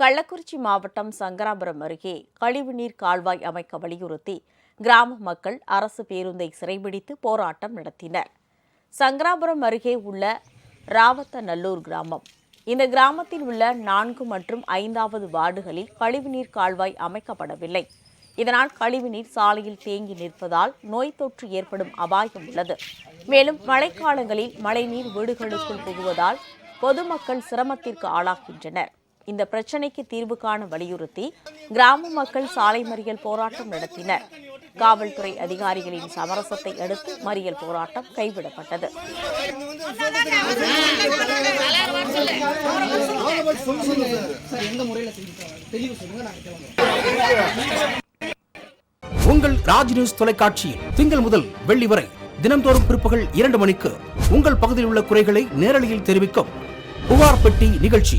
கள்ளக்குறிச்சி மாவட்டம் சங்கராபுரம் அருகே கழிவுநீர் கால்வாய் அமைக்க வலியுறுத்தி கிராம மக்கள் அரசு பேருந்தை சிறைபிடித்து போராட்டம் நடத்தினர். சங்கராபுரம் அருகே உள்ள ராவத்தநல்லூர் கிராமம். இந்த கிராமத்தில் உள்ள நான்கு மற்றும் ஐந்தாவது வார்டுகளில் கழிவுநீர் கால்வாய் அமைக்கப்படவில்லை. இதனால் கழிவுநீர் சாலையில் தேங்கி நிற்பதால் நோய் தொற்று ஏற்படும் அபாயம் உள்ளது. மேலும் மழைக்காலங்களில் மழைநீர் வீடுகளுக்குள் புகுவதால் பொதுமக்கள் சிரமத்திற்கு ஆளாகின்றனர். இந்த பிரச்சினைக்கு தீர்வு காண வலியுறுத்தி கிராம மக்கள் சாலை மறியல் போராட்டம் நடத்தினர். காவல்துறை அதிகாரிகளின் சமரசத்தை அடுத்து மறியல் போராட்டம் கைவிடப்பட்டது. உங்கள் ராஜ் நியூஸ் தொலைக்காட்சியில் திங்கள் முதல் வெள்ளி வரை தினம்தோறும் பிற்பகல் இரண்டு மணிக்கு உங்கள் பகுதியில் உள்ள குறைகளை நேரலையில் தெரிவிக்கும் புகார் பெட்டி நிகழ்ச்சி.